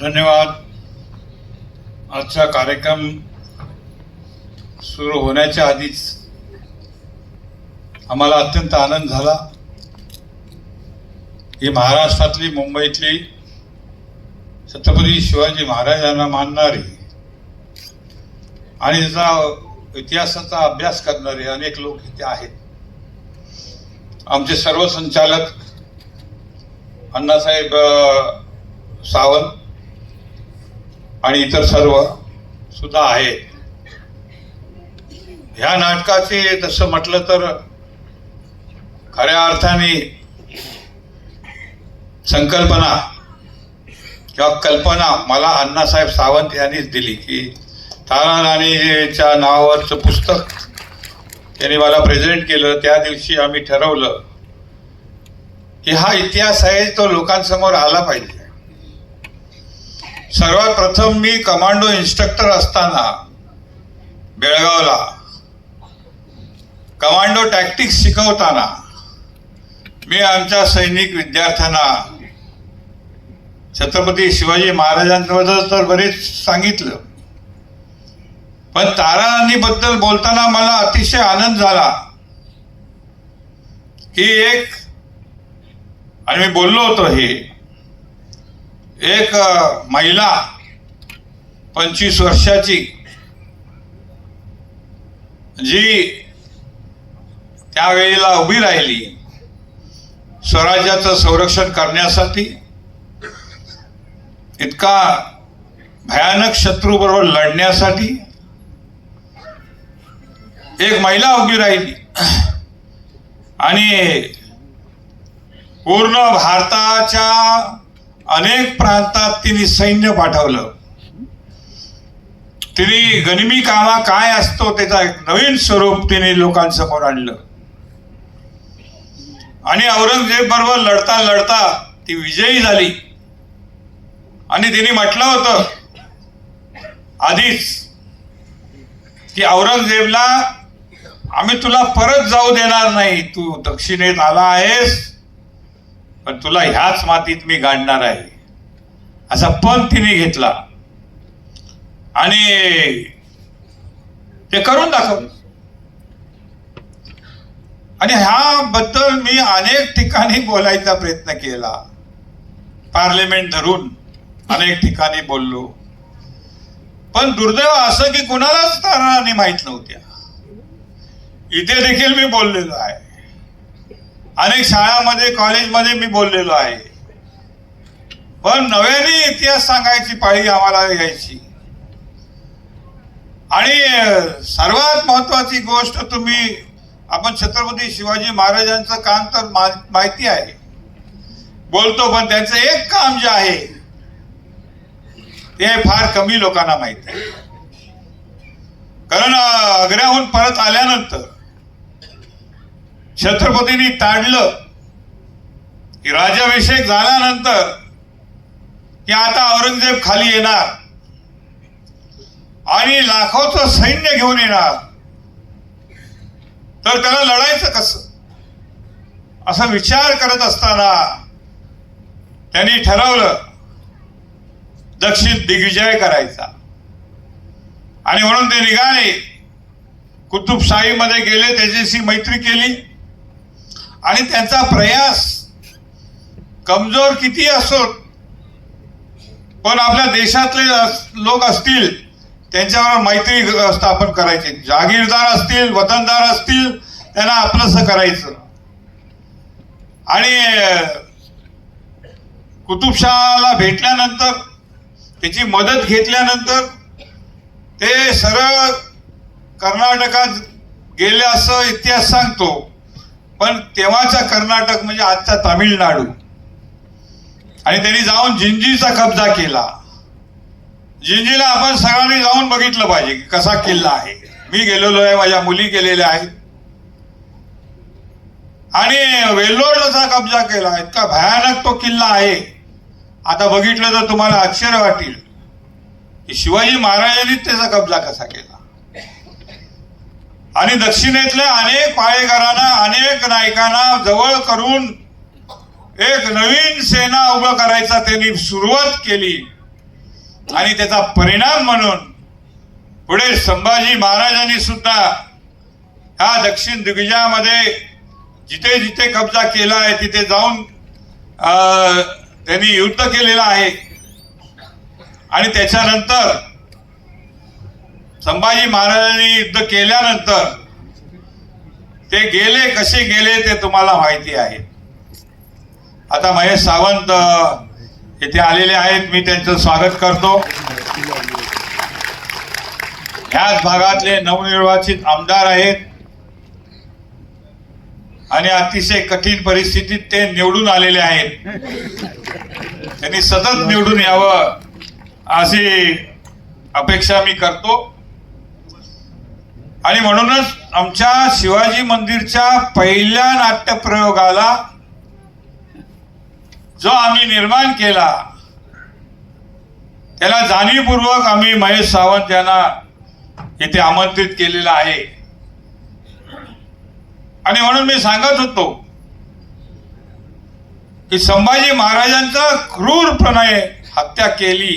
धन्यवाद. आजचा कार्यक्रम सुरू होण्याच्या आधीच आम्हाला अत्यंत आनंद झाला. ही महाराष्ट्रातली मुंबईतली छत्रपती शिवाजी महाराजांना मानणारी आणि त्याचा इतिहासाचा अभ्यास करणारे अनेक लोक इथे आहेत. आमचे सर्व संचालक अण्णासाहेब सावंत आणि इतर सर्व सुद्धा आहेत ह्या नाटकाचे तसं म्हटलं तर खऱ्या अर्थाने संकल्पना किंवा कल्पना मला अण्णासाहेब सावंत यांनीच दिली की तारा राणीच्या नावावरचं पुस्तक त्यांनी मला प्रेझेंट केलं. त्या दिवशी आम्ही ठरवलं की हा इतिहास आहे तो लोकांसमोर आला पाहिजे. सर्वात प्रथम मी कमांडो इन्स्ट्रक्टर असताना बेळगावला कमांडो टॅक्टिक्स शिकवताना मी आमच्या सैनिक विद्यार्थ्यांना छत्रपती शिवाजी महाराजांबद्दल तर बरेच सांगितलं. पण तारा बद्दल बोलताना मला अतिशय आनंद झाला. की एक आणि मी बोललो होतो हे एक महिला पंचवीस वर्षाची जी त्यावेळेला उभी राहिली स्वराज्याचं संरक्षण करण्यासाठी. इतका भयानक शत्रू बरोबर लढण्यासाठी एक महिला उभी राहिली. आणि पूर्ण भारताच्या अनेक प्रांतात तिने सैन्य पाठवलं. तिने गनिमी कामा काय असतो त्याचा एक नवीन स्वरूप तिने लोकांसमोर आणलं. आणि औरंगजेब बरोबर लढता लढता ती विजयी झाली. आणि तिने म्हटलं होतं आधीच की औरंगजेबला आम्ही तुला परत जाऊ देणार नाही तू दक्षिणेत आला आहेस पण तुला ह्याच मातीत मी गाडणार आहे. असा पण तिने घेतला. आणि ते करून दाखवलं. आणि ह्याबद्दल मी अनेक ठिकाणी बोलायचा प्रयत्न केला. पार्लिमेंट धरून अनेक ठिकाणी बोललो. पण दुर्दैव असं की कुणालाच तारणाने माहीत नव्हत्या. इथे देखील मी बोललेलो आहे. अनेक शाळामध्ये कॉलेजमध्ये मी बोललेलो आहे. पण नव्याने इतिहास सांगायची पाळी आम्हाला यायची आणि सर्वात महत्वाची गोष्ट तुम्ही आपण छत्रपती शिवाजी महाराजांचं काम तर माहिती आहे. बोलतो पण त्यांचं एक काम जे आहे ते फार कमी लोकांना माहीत आहे. कारण अग्र्याहून आग्र्याहून परत आल्यानंतर छत्रपतींनी ताडलं. की राज्याभिषेक झाल्यानंतर की आता औरंगजेब खाली येणार. आणि लाखोचं सैन्य घेऊन येणार. तर त्याला लढायचं कसं? असा विचार करत असताना त्यांनी ठरवलं दक्षिण दिग्विजय करायचा. आणि म्हणून ते निघाले. कुतुबशाहीमध्ये गेले त्याच्याशी मैत्री केली. आणि त्यांचा प्रयास कमजोर किती असोत पण आपल्या देशातले लोक असतील त्यांच्यावर मैत्री स्थापन करायची. जागीरदार असतील वतनदार असतील त्यांना आपलंसं करायचं. आणि अं, कुतुबशहाला भेटल्यानंतर त्याची मदत घेतल्यानंतर ते सरळ कर्नाटकात गेले असं इतिहास सांगतो. पण तेव्हाचा कर्नाटक म्हणजे आजचा तामिळनाडू. आणि त्यांनी जाऊन जिंजीचा कब्जा केला. जिंजीला आपण सगळ्यांनी जाऊन बघितलं पाहिजे की कसा किल्ला आहे. मी गेलेलो आहे माझ्या मुली गेलेल्या आहेत. आणि वेल्लोरचा कब्जा केला. इतका भयानक तो किल्ला आहे. आता बघितलं तर तुम्हाला आश्चर्य वाटेल की शिवाजी महाराजांनी त्याचा कब्जा कसा केला. आणि दक्षिणेतल्या अनेक पाळेकरांना अनेक नायकांना जवळ करून एक नवीन सेना उभं करायचा त्यांनी सुरुवात केली. आणि त्याचा परिणाम म्हणून पुढे संभाजी महाराजांनी सुद्धा ह्या दक्षिण दिग्विजयामध्ये जिथे जिथे कब्जा केला आहे तिथे जाऊन त्यांनी युद्ध केलेलं आहे. आणि त्याच्यानंतर संभाजी महाराजांनी युद्ध केल्यानंतर ते गेले कसे गेले ते तुम्हाला माहिती आहे. आता महेश सावंत इथे आलेले आहेत मी त्यांचं स्वागत करतो. ह्याच भागातले नवनिर्वाचित आमदार आहेत. आणि अतिशय कठीण परिस्थितीत ते निवडून आलेले आहेत. त्यांनी सतत निवडून यावं अशी अपेक्षा मी करतो. आणि म्हणूनच आमच्या शिवाजी मंदिरच्या पहिल्या नाट्यप्रयोगाला जो आम्ही निर्माण केला त्याला जाणीवपूर्वक आम्ही महेश सावंत यांना इथे आमंत्रित केलेलं आहे. आणि म्हणून मी सांगत होतो की संभाजी महाराजांचा क्रूरपणे हत्या केली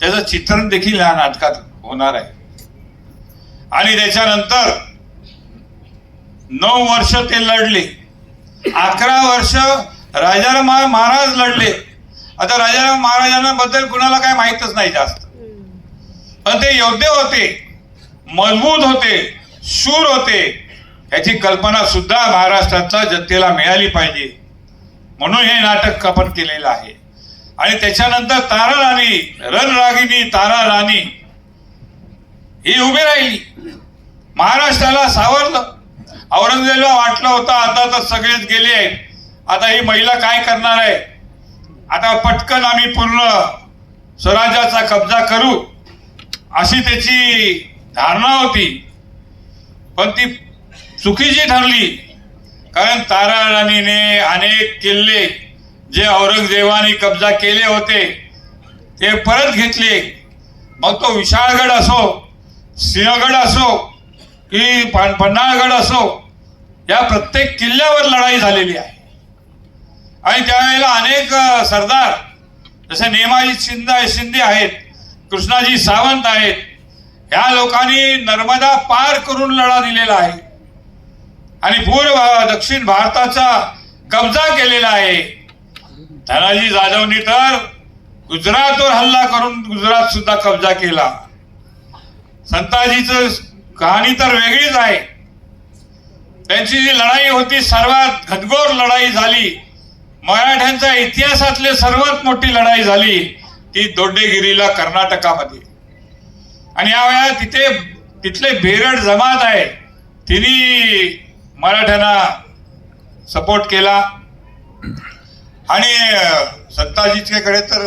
त्याचं चित्रण देखील या नाटकात होणार आहे. आणि त्याच्यानंतर नऊ वर्ष ते लढले. अकरा वर्ष राजाराम महाराज लढले. आता राजाराम महाराजांबद्दल कुणाला काय माहीतच नाही जास्त. पण ते योद्धे होते मजबूत होते शूर होते. याची कल्पना सुद्धा महाराष्ट्रातल्या जनतेला मिळाली पाहिजे. म्हणून हे नाटक आपण केलेलं आहे. आणि त्याच्यानंतर तारा राणी रणरागिनी तारा राणी ही उभी राहिली. महाराष्ट्राला सावरलं. औरंगजेबला वाटलं होतं आता तर सगळेच गेले आहेत. आता ही महिला काय करणार आहे? आता पटकन आम्ही पूर्ण स्वराज्याचा कब्जा करू अशी त्याची धारणा होती. पण ती चुकीची ठरली. कारण तारा राणीने अनेक किल्ले जे औरंगजेबाने कब्जा केले होते ते परत घेतले. मग तो विशाळगड असो सिंहगड असो की पन्हाळगड असो या प्रत्येक किल्ल्यावर लढाई झालेली आहे. आणि त्यावेळेला अनेक सरदार जसे नेमाजी शिंदे शिंदे आहेत कृष्णाजी सावंत आहेत ह्या लोकांनी नर्मदा पार करून लढा दिलेला आहे. आणि पूर्व दक्षिण भारताचा कब्जा केलेला आहे. धनाजी जाधवनी तर गुजरातवर हल्ला करून गुजरात सुद्धा कब्जा केला. संताजीचं कहाणी तर वेगळीच आहे. त्यांची जी लढाई होती सर्वात घनघोर लढाई झाली. मराठ्यांच्या इतिहासातली सर्वात मोठी लढाई झाली ती दोड्डेगिरीला कर्नाटकामध्ये. आणि या वेळा तिथे तिथले बेरड जमात आहे. तिने मराठ्यांना सपोर्ट केला. आणि सत्ताजीच्याकडे तर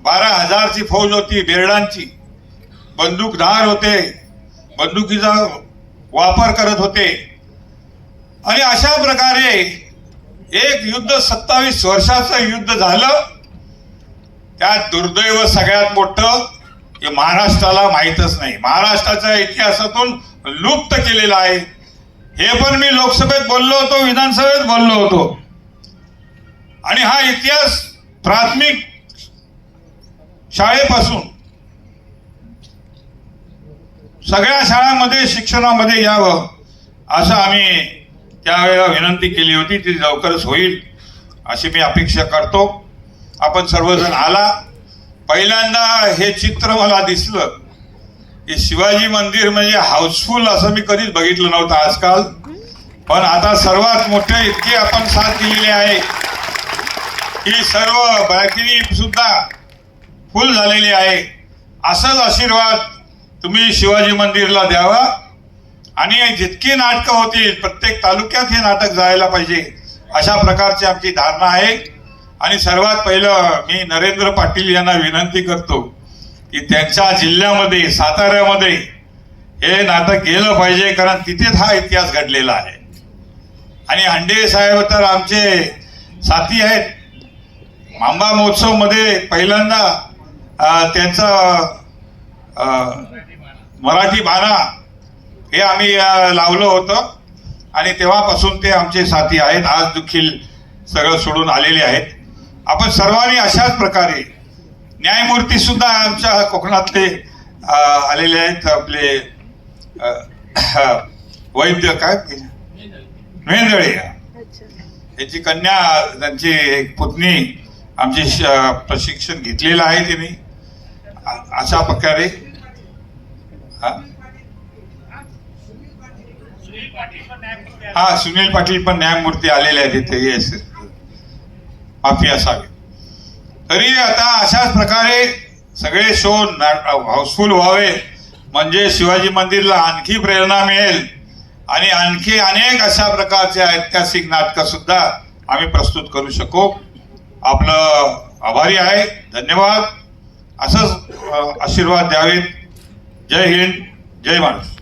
बारा हजारची फौज होती बेरडांची. बंदूकधार होते. बंदुकीचा वापर करत होते. आणि अशा प्रकारे एक युद्ध सत्तावीस वर्षाचं युद्ध झालं. त्यात दुर्दैव सगळ्यात मोठं हे महाराष्ट्राला माहीतच नाही. महाराष्ट्राच्या इतिहासातून लुप्त केलेलं आहे. हे पण मी लोकसभेत बोललो होतो विधानसभेत बोललो होतो. आणि हा इतिहास प्राथमिक शाळेपासून सगळ्या शाळांमध्ये शिक्षणामध्ये यावं असं आम्ही त्यावेळेला विनंती केली होती ती लवकरच होईल अशी मी अपेक्षा करतो. आपण सर्वजण आला. पहिल्यांदा हे चित्र मला दिसलं की शिवाजी मंदिर म्हणजे हाऊसफुल असं मी कधीच बघितलं नव्हतं आजकाल. पण आता सर्वात मोठे इतके आपण साथ दिलेली आहे की सर्व बाल्कनी सुद्धा फुल झालेली आहे. असाच आशीर्वाद तुम्ही शिवाजी मंदिरला द्यावा. आणि जितकी नाटकं होतील प्रत्येक तालुक्यात हे नाटक जायला पाहिजे अशा प्रकारची आमची धारणा आहे. आणि सर्वात पहिलं मी नरेंद्र पाटील यांना विनंती करतो की त्यांच्या जिल्ह्यामध्ये साताऱ्यामध्ये हे नाटक गेलं पाहिजे कारण तिथेच हा इतिहास घडलेला आहे. आणि हंडे साहेब तर आमचे साथी आहेत. मांबा महोत्सवमध्ये पहिल्यांदा त्यांचं त्यांचा मराठी बाणा हे आम्ही लावलं होतं. आणि तेव्हापासून ते आमचे साथी आहेत. आज देखील सगळं सोडून आलेले आहेत. आपण सर्वांनी अशाच प्रकारे न्यायमूर्ती सुद्धा आमच्या कोकणातले आलेले आहेत. आपले वैद्य काय? मेंदळे. याची कन्या त्यांची एक पुतणी आमची श- प्रशिक्षण घेतलेलं आहे तिने अशा प्रकारे हा? सुनील पाटील पण न्यायमूर्ती आलेले आहेत इथे येस माफी असावी तरी आता अशाच प्रकारे सगळे शो हाऊसफुल व्हावे म्हणजे शिवाजी मंदिरला आणखी प्रेरणा मिळेल. आणि आणखी अनेक अशा प्रकारचे ऐतिहासिक नाटकं सुद्धा आम्ही प्रस्तुत करू शकू. आपलं आभारी आहे. धन्यवाद. असंच आशीर्वाद द्यावेत. जय हिंद जय महाराष्ट्र